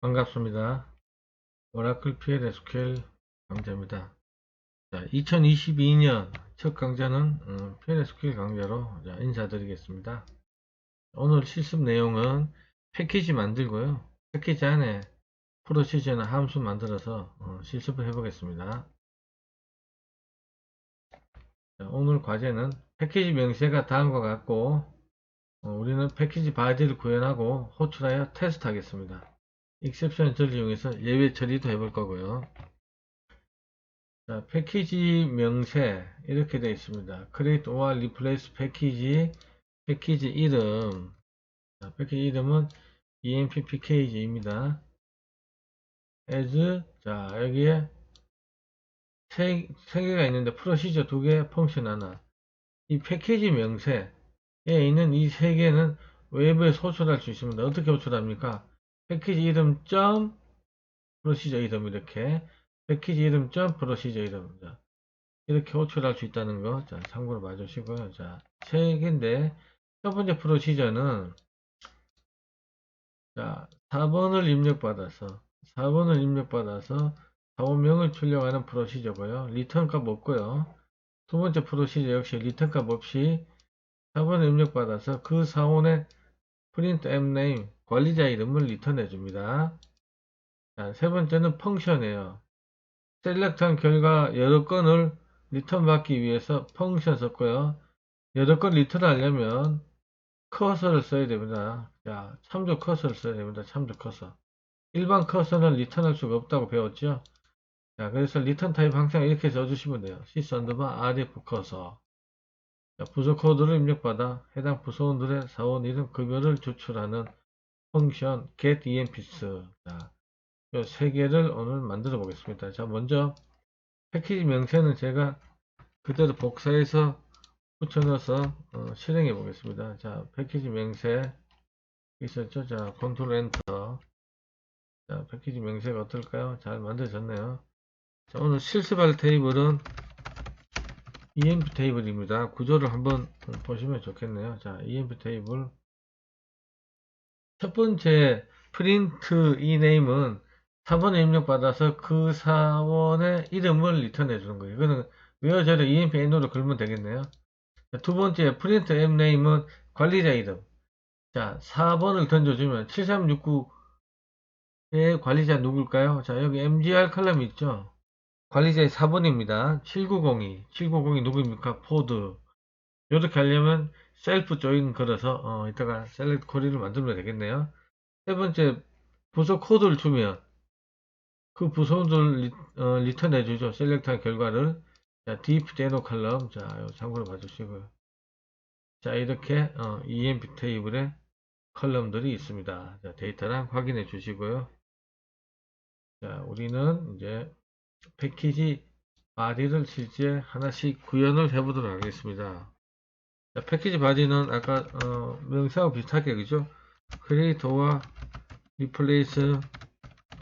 반갑습니다. 오라클 PL SQL 강좌입니다. 자, 2022년 첫 강좌는 음, PL SQL 강좌로 자, 인사드리겠습니다. 오늘 실습 내용은 패키지 만들고요. 패키지 안에 프로시저나 함수 만들어서 어, 실습을 해보겠습니다. 자, 오늘 과제는 패키지 명세가 다음과 같고 어, 우리는 패키지 바디를 구현하고 호출하여 테스트하겠습니다. 익셉션 처리 이용해서 예외 처리도 해볼 거고요. 자, 패키지 명세 이렇게 되어 있습니다. create or replace 패키지 패키지 이름 자, 패키지 이름은 emptkg입니다. as 자 여기에 세, 세 개가 있는데 프로시저 두 개, 펑션 하나. 이 패키지 명세에 있는 이 세 개는 외부에 호출할 수 있습니다. 어떻게 호출합니까? 패키지 이름 점 프로시저 이름 이렇게 패키지 이름 점 프로시저 이름 자, 이렇게 호출할 수 있다는 거 자, 참고로 봐주시고요. 자, 세 개인데 첫 번째 프로시저는 자, 4번을 입력받아서 4번을 입력받아서 사원명을 출력하는 프로시저고요. 리턴 값 없고요. 두 번째 프로시저 역시 리턴 값 없이 4번을 입력받아서 그 사원의 프린트 앱 네임 관리자 이름을 리턴해 줍니다. 자, 세 번째는 펑션이에요. 셀렉트한 결과 여러 건을 리턴 받기 위해서 펑션 썼고요. 여러 건 리턴 하려면 커서를 써야 됩니다. 자, 참조 커서를 써야 됩니다. 참조 커서. 일반 커서는 리턴할 수가 없다고 배웠죠. 자, 그래서 리턴 타입 항상 이렇게 써주시면 돼요. sys 언더바 rf 커서. 자, 부서 코드를 입력받아 해당 부서원들의 사원 이름 급여를 조출하는 펑션 get empts 자, 이세 개를 오늘 만들어 보겠습니다. 자, 먼저 패키지 명세는 제가 그대로 복사해서 붙여넣어서 어, 실행해 보겠습니다. 자, 패키지 명세 있었죠? 자, 컨트롤 엔터. 자, 패키지 명세가 어떨까요? 잘 만들어졌네요. 자, 오늘 실습할 테이블은 EMP 테이블입니다. 구조를 한번 보시면 좋겠네요. 자, EMP 테이블. 첫 번째 프린트 이네임은 사본에 입력받아서 그 사원의 이름을 리턴해 주는 거예요. 이거는 외워져도 EMP N으로 걸면 되겠네요. 자, 두 번째 프린트 앱 네임은 관리자 이름. 자, 4번을 던져주면 7369의 관리자 누굴까요? 자, 여기 MGR 컬럼 있죠? 관리자의 4번입니다. 7902. 7902 누구입니까? 포드. 이렇게 하려면 셀프 조인 걸어서 어, 이따가 셀렉트 코리를 만들면 되겠네요. 세 번째 부서 코드를 주면 그 부서원들 리, 어, 리턴 해 주죠. 셀렉트한 결과를 자, deep deno 컬럼 자, 참고로 봐주시고요. 자, 이렇게 어, EMP 테이블에 컬럼들이 있습니다. 자, 데이터랑 확인해 주시고요. 자, 우리는 이제 패키지 바디를 실제 하나씩 구현을 해보도록 하겠습니다. 자, 패키지 바디는 아까 어, 명사하고 비슷하게 그죠? 크리에이터와 리플레이스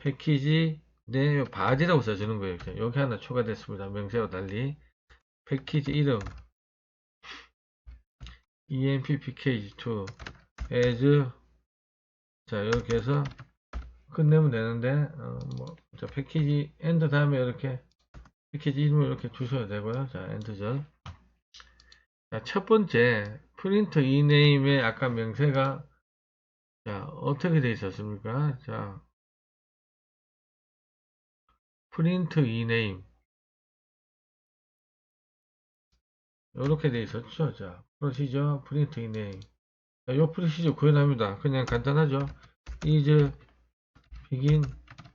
패키지 네 바디라고 써주는 거예요. 여기 하나 추가됐습니다. 명세와 달리 패키지 이름 emp pkg2 as 자 이렇게 해서 끝내면 되는데 어, 뭐, 자, 패키지 엔드 다음에 이렇게 패키지 이름을 이렇게 주셔야 되고요. 자 엔드절 자, 첫 번째 프린트 이네임의 아까 명세가 자 어떻게 되어 있었습니까? 자 프린트 이네임 이렇게 되어 있었죠. 자 프로시저 프린트 이네임 자, 요 프로시저 구현합니다. 그냥 간단하죠. is begin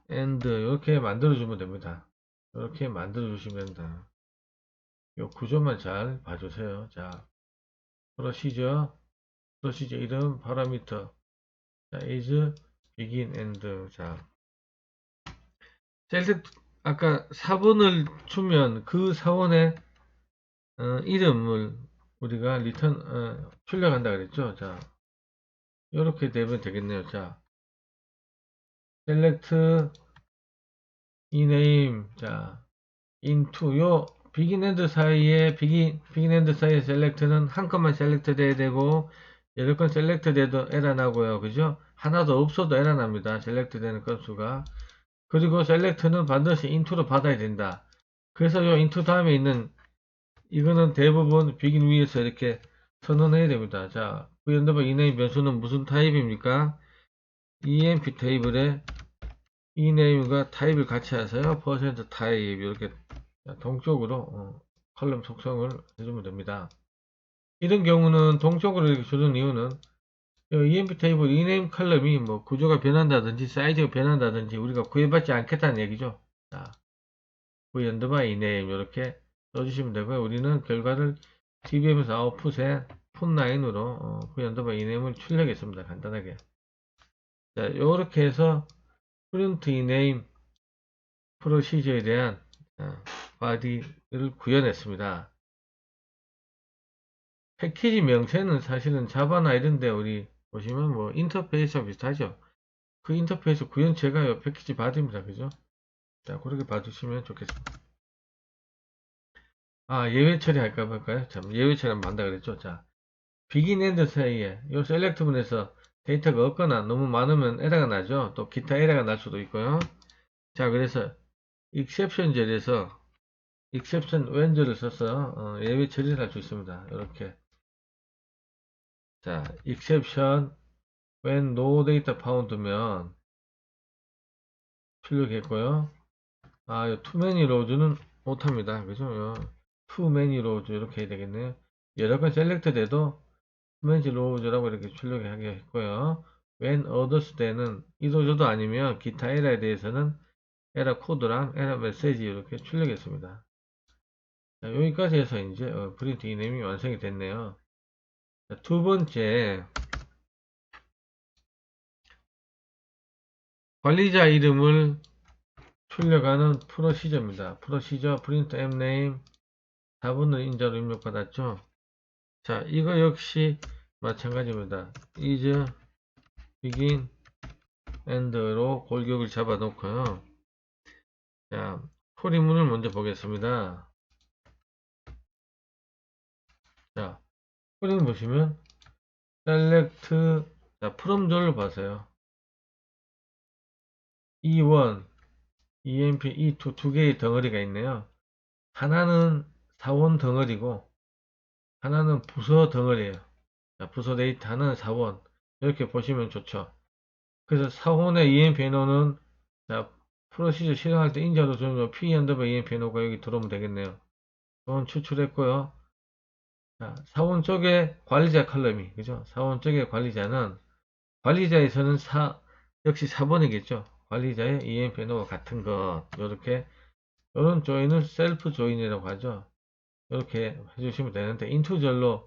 end 이렇게 만들어 주면 됩니다. 이렇게 만들어 주시면 된다. 요 구조만 잘 봐주세요. 자, 프로시저, 프로시저 이름, 파라미터, 자, is, begin, end. 자, 셀렉트, 아까 4번을 주면 그 사원의 어, 이름을 우리가 리턴, 어, 출력한다 그랬죠. 자, 이렇게 되면 되겠네요. 자, select ename, 자, into, 요, 비긴 엔드 사이에 비긴 비긴 엔드 사이에 셀렉트는 한 건만 셀렉트 돼야 되고 여러 건 셀렉트 돼도 에러 나고요 그죠 하나도 없어도 에러 납니다. 셀렉트 되는 건수가. 그리고 셀렉트는 반드시 인투로 받아야 된다. 그래서 요 인투 다음에 있는 이거는 대부분 비긴 위에서 이렇게 선언해야 됩니다. 자, v 언더바 이네임 변수는 무슨 타입입니까? emp 테이블에 이네임과 타입을 같이 하세요. 퍼센트 타입 이렇게 동쪽으로 어, 컬럼 속성을 해주면 됩니다. 이런 경우는 동쪽으로 이렇게 주는 이유는 이 emp 테이블 이네임 컬럼이 뭐 구조가 변한다든지 사이즈가 변한다든지 우리가 구애받지 않겠다는 얘기죠. 자, v 언더바 이네임 이렇게 써주시면 되고요. 우리는 결과를 dbm에서 아웃풋에 풋9으로 어, v 언더바 이네임을 출력했습니다. 간단하게. 자, 요렇게 해서 프린트 이네임 프로시저에 대한 어, 바디를 구현했습니다. 패키지 명체는 사실은 자바나 이런데 우리 보시면 뭐 인터페이스와 비슷하죠. 그 인터페이스 구현체가 요 패키지 바디입니다. 그죠? 자, 그렇게 봐주시면 좋겠습니다. 아, 예외 처리할까 볼까요? 참, 예외 처리 한번 한다 그랬죠. 자, 비긴 엔드 사이에 요 셀렉트 문에서 데이터가 없거나 너무 많으면 에러가 나죠. 또 기타 에러가 날 수도 있고요. 자, 그래서 exception 절에서 exception when절을 써서 어, 예외 처리를 할 수 있습니다. 이렇게 자, exception when no data found면 출력했고요. 아, 요 too many rows는 못합니다. 그죠? 요 too many rows 이렇게 되겠네요. 여러 건 셀렉트 돼도 too many rows라고 이렇게 출력하게 했고요. when others 때는 이도저도 아니면 기타 에러에 대해서는 에러 코드랑 에러 메시지 이렇게 출력했습니다. 자, 여기까지 해서 이제 어, 프린트 이네임이 완성이 됐네요. 자, 두 번째 관리자 이름을 출력하는 프로시저입니다. 프로시저 프린트 엠네임 4분의 인자로 입력받았죠. 자, 이거 역시 마찬가지입니다. is begin end로 골격을 잡아 놓고요. 자, 포리문을 먼저 보겠습니다. 자, 포리문 보시면 select 자, from절을 봐세요. E1, EMP, E2 두 개의 덩어리가 있네요. 하나는 사원 덩어리고 하나는 부서 덩어리예요. 자, 부서 데이터는 사원 이렇게 보시면 좋죠. 그래서 사원의 EMP 노는 자, 프로시저 실행할 때 인자로 주는 P 언더바 EMP 노가 여기 들어오면 되겠네요. 이건 추출했고요. 자, 사원 쪽에 관리자 컬럼이 그죠? 사원 쪽에 관리자는 관리자에서는 사 역시 4번이겠죠. 관리자의 EMP 노가 같은 것 이렇게 이런 조인을 셀프 조인이라고 하죠. 이렇게 해주시면 되는데 인투절로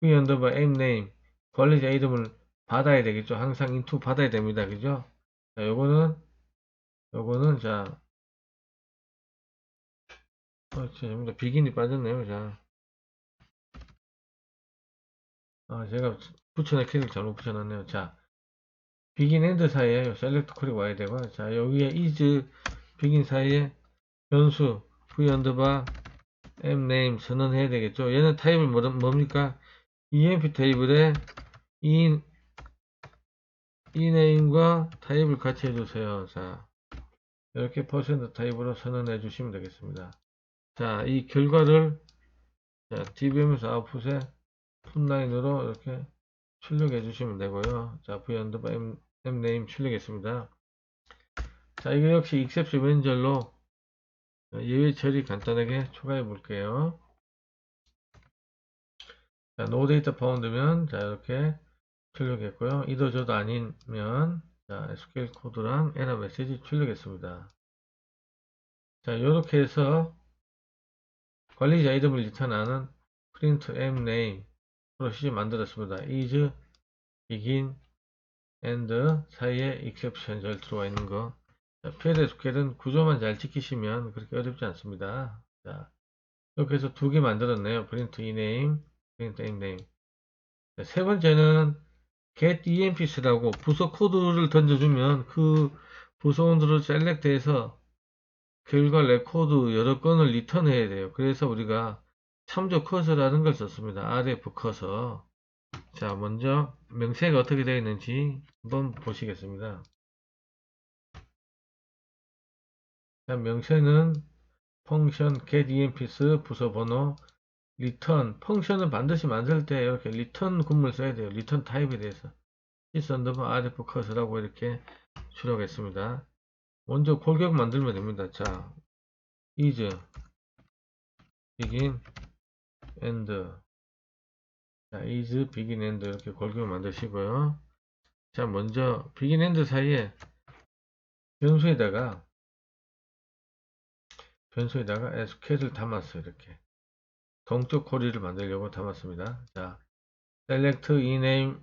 V 언더바 m name 관리자 이름을 받아야 되겠죠. 항상 인투 받아야 됩니다. 그죠? 자, 요거는 요거는 자 어, 죄송합니다. 비긴이 빠졌네요. 자. 아, 제가 붙여놓은 키를 잘못 붙여놨네요. 자, 비긴 엔드 사이에 셀렉트 콜이 와야 되고, 자, 여기에 is 비긴 사이에 변수 v 언더바 m name 선언해야 되겠죠. 얘는 타입을 뭐, 뭡니까? emp 테이블에 이, 이 name과 타입을 같이 해주세요. 자, 이렇게 퍼센트 타입으로 선언해 주시면 되겠습니다. 자, 이 결과를 자, dbm에서 아웃풋에 풋라인으로 이렇게 출력해 주시면 되고요. 자, v 언더바 m, m name 출력했습니다. 자, 이거 역시 exception 왼절로 예외 처리 간단하게 추가해 볼게요. 자, no data found면 자, 이렇게 출력했고요. 이도 저도 아니면 자, SQL 코드랑 에러 메시지 출력했습니다. 자, 이렇게 해서 관리자 이름을 리턴하는 print m name 프로시저 만들었습니다. is begin and 사이에 exception 절 들어와 있는 거. 자, PLSQL은 구조만 잘 지키시면 그렇게 어렵지 않습니다. 자, 이렇게 해서 두 개 만들었네요. print ename, print name. 자, 세 번째는 get emps라고 부서 코드를 던져주면 그 부서원들을 셀렉트해서 결과 레코드 여러 건을 리턴해야 돼요. 그래서 우리가 참조 커서라는 걸 썼습니다. rf 커서. 자, 먼저 명세가 어떻게 되어 있는지 한번 보시겠습니다. 자, 명세는 펑션 get emps 부서 번호 return 펑션을 반드시 만들 때 이렇게 return 구문을 써야 돼요. return 타입에 대해서 underbar rf 컷이라고 이렇게 출력했습니다. 먼저 골격 만들면 됩니다. 자, is begin end 자, is begin end 이렇게 골격을 만드시고요. 자, 먼저 begin end 사이에 변수에다가 변수에다가 SQL을 담았어요. 이렇게 동적 코리를 만들려고 담았습니다. 자, select ename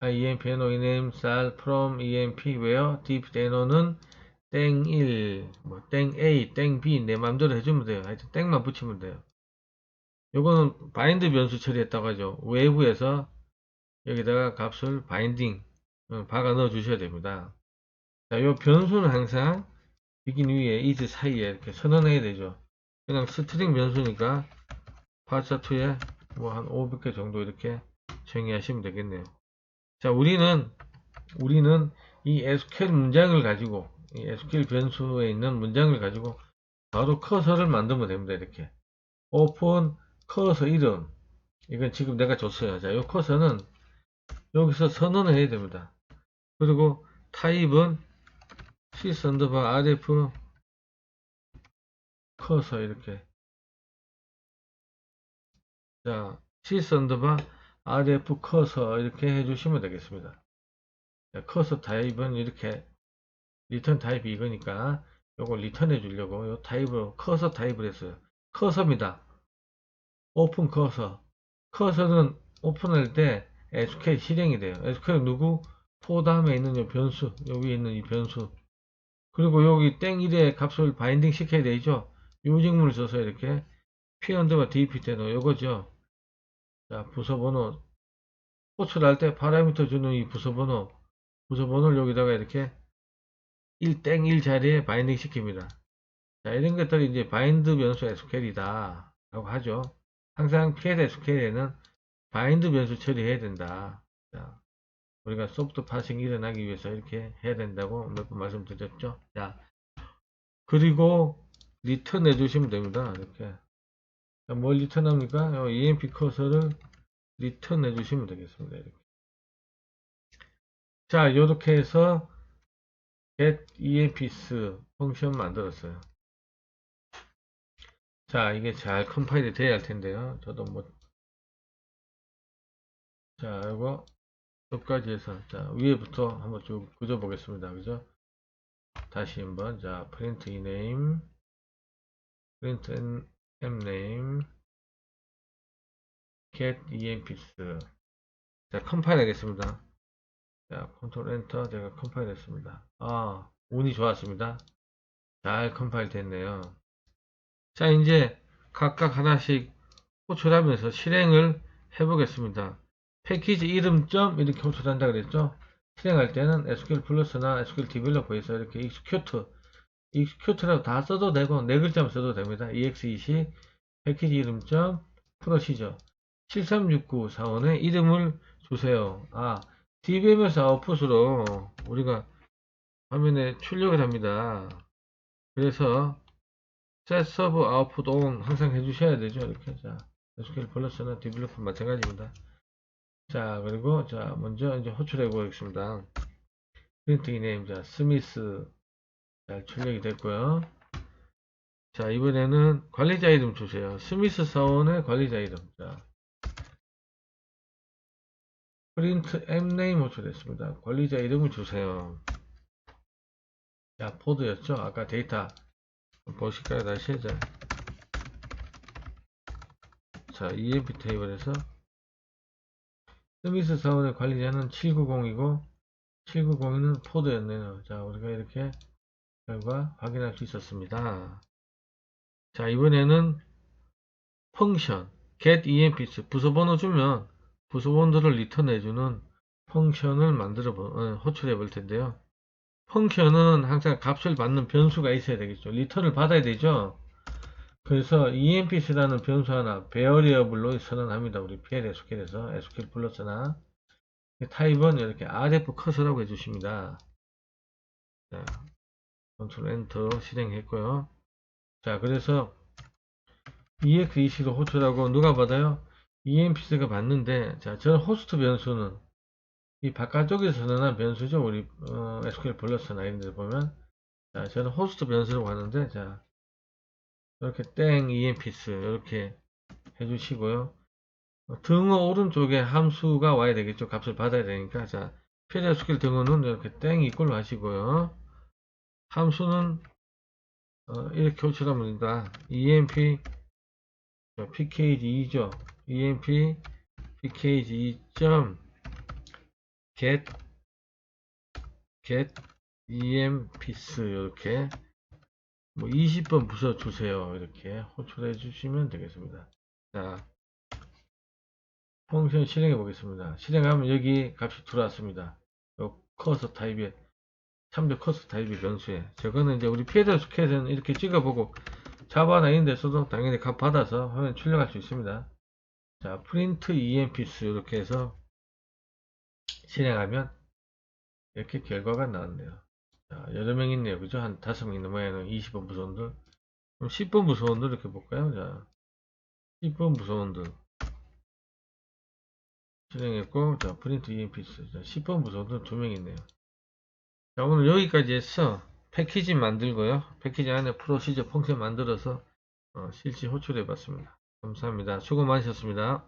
아, emp no ename sal from emp where deep deno는 땡 1, 뭐, 땡A, 땡B, 내 맘대로 해주면 돼요. 하여튼 땡만 붙이면 돼요. 요거는 바인드 변수 처리했다고 하죠. 외부에서 여기다가 값을 바인딩, 어, 박아 넣어 주셔야 됩니다. 자, 요 변수는 항상 begin 위에 is 사이에 이렇게 선언해야 되죠. 그냥 스트링 변수니까 파사2에 뭐 한 500개 정도 이렇게 정의하시면 되겠네요. 자, 우리는, 우리는 이 SQL 문장을 가지고, 이 SQL 변수에 있는 문장을 가지고 바로 커서를 만들면 됩니다. 이렇게. 오픈 커서 이름. 이건 지금 내가 줬어요. 자, 이 커서는 여기서 선언을 해야 됩니다. 그리고 타입은 C 썬더바 RF 커서 이렇게 자 C 썬더바 RF 커서 이렇게 해주시면 되겠습니다. 자, 커서 타입은 이렇게 리턴 타입이 이거니까 요거 리턴해 주려고 요 타입으로 커서 타입을 했어요. 커서입니다. 오픈 커서 커서는 오픈할 때 SQL 실행이 돼요. SQL 누구? 포 다음에 있는 요 변수 여기 있는 이 변수 그리고 여기 땡 1의 값을 바인딩 시켜야 되죠. 요직문을 써서 이렇게 p 언더바 dp 때는 요거죠. 자, 부서 번호 호출할 때 파라미터 주는 이 부서 번호 부서 번호를 여기다가 이렇게 1땡 1 자리에 바인딩 시킵니다. 자, 이런 것들이 이제 바인드 변수 SQL이다 라고 하죠. 항상 PL SQL에는 바인드 변수 처리해야 된다. 자, 우리가 소프트 파싱이 일어나기 위해서 이렇게 해야 된다고 몇 번 말씀드렸죠. 자, 그리고 리턴 해주시면 됩니다. 이렇게. 자, 뭘 리턴합니까? 요 EMP 커서를 리턴 해주시면 되겠습니다. 이렇게. 자, 이렇게 해서 get emps 펑션 만들었어요. 자, 이게 잘 컴파일이 돼야 할 텐데요. 저도 뭐, 자, 이거 여기까지 해서 자 위에부터 한번 쭉 그려 보겠습니다. 그죠? 다시 한번 자 print ename print mname get emps 자 컴파일 하겠습니다. 자 컨트롤 엔터 제가 컴파일 했습니다. 아 운이 좋았습니다. 잘 컴파일 됐네요 자 이제 각각 하나씩 호출하면서 실행을 해 보겠습니다. 패키지 이름 점 이렇게 호출한다 그랬죠? 실행할 때는 SQL 플러스나 SQL 디벨로퍼에서 이렇게 execute execute라고 다 써도 되고 네 글자만 써도 됩니다. Exe 패키지 이름 점 프로시저 7369사원에 이름을 주세요. 아 DBMS 아웃풋으로 우리가 화면에 출력을 합니다. 그래서 set server output on 항상 해주셔야 되죠 이렇게 자 SQL 플러스나 디벨로퍼 마찬가지입니다 자, 그리고, 자, 먼저 이제 호출해 보겠습니다. 프린트 이네임, 자, 스미스. 잘 출력이 됐고요. 자, 이번에는 관리자 이름 주세요. 스미스 사원의 관리자 이름. 자, 프린트 mname 호출했습니다. 관리자 이름을 주세요. 자, 포드였죠? 아까 데이터 보실까요? 다시, 자. 자, emp 테이블에서 서비스 사원의 관리자는 790이고 790은 포드였네요. 자, 우리가 이렇게 결과 확인할 수 있었습니다. 자, 이번에는 펑션 get emps 부서번호 주면 부서번호를 리턴해주는 펑션을 만들어 어, 호출해 볼 텐데요. 펑션은 항상 값을 받는 변수가 있어야 되겠죠. 리턴을 받아야 되죠. 그래서 EMPC라는 변수 하나 베어리어블로 선언합니다. 우리 PL SQL에서 SQL 플러스나 타입은 이렇게 RF 컷이라고 해주십니다. 자, 컨트롤 엔터 실행했고요. 자, 그래서 EX20로 호출하고 누가 받아요? EMPC가 받는데, 자, 저는 호스트 변수는 이 바깥쪽에서 선언한 변수죠. 우리 어, SQL 이런 데 보면 자, 저는 호스트 변수라고 하는데 자, 이렇게 땡 EMPC 이렇게 해주시고요. 어, 등호 오른쪽에 함수가 와야 되겠죠. 값을 받아야 되니까 자, PLSQL 등호는 이렇게 땡 이꼴로 하시고요. 함수는 어, 이렇게 호출하면 됩니다. EMP pkg2죠. EMP pkg2. Get get emps 이렇게 뭐 20번 부숴 주세요. 이렇게 호출해 주시면 되겠습니다. 자, 펑션 실행해 보겠습니다. 실행하면 여기 값이 들어왔습니다. 요 커서 타입에 참조 커서 타입의 변수에 저거는 이제 우리 피해자 스케에서는 이렇게 찍어보고 자바나 이런 데서도 당연히 값 받아서 화면 출력할 수 있습니다. 자, 프린트 emps 이렇게 해서 실행하면 이렇게 결과가 나왔네요. 자, 여러 명 있네요. 그죠? 한 다섯 명 모양은 20번 무서운들. 그럼 10번 무서운들 이렇게 볼까요? 자, 10번 무서운들. 실행했고, 자, 프린트 EMPS. 자, 10번 무서운들 두 명 있네요. 자, 오늘 여기까지 해서 패키지 만들고요. 패키지 안에 프로시저 펑션 만들어서 어, 실시 호출해 봤습니다. 감사합니다. 수고 많으셨습니다.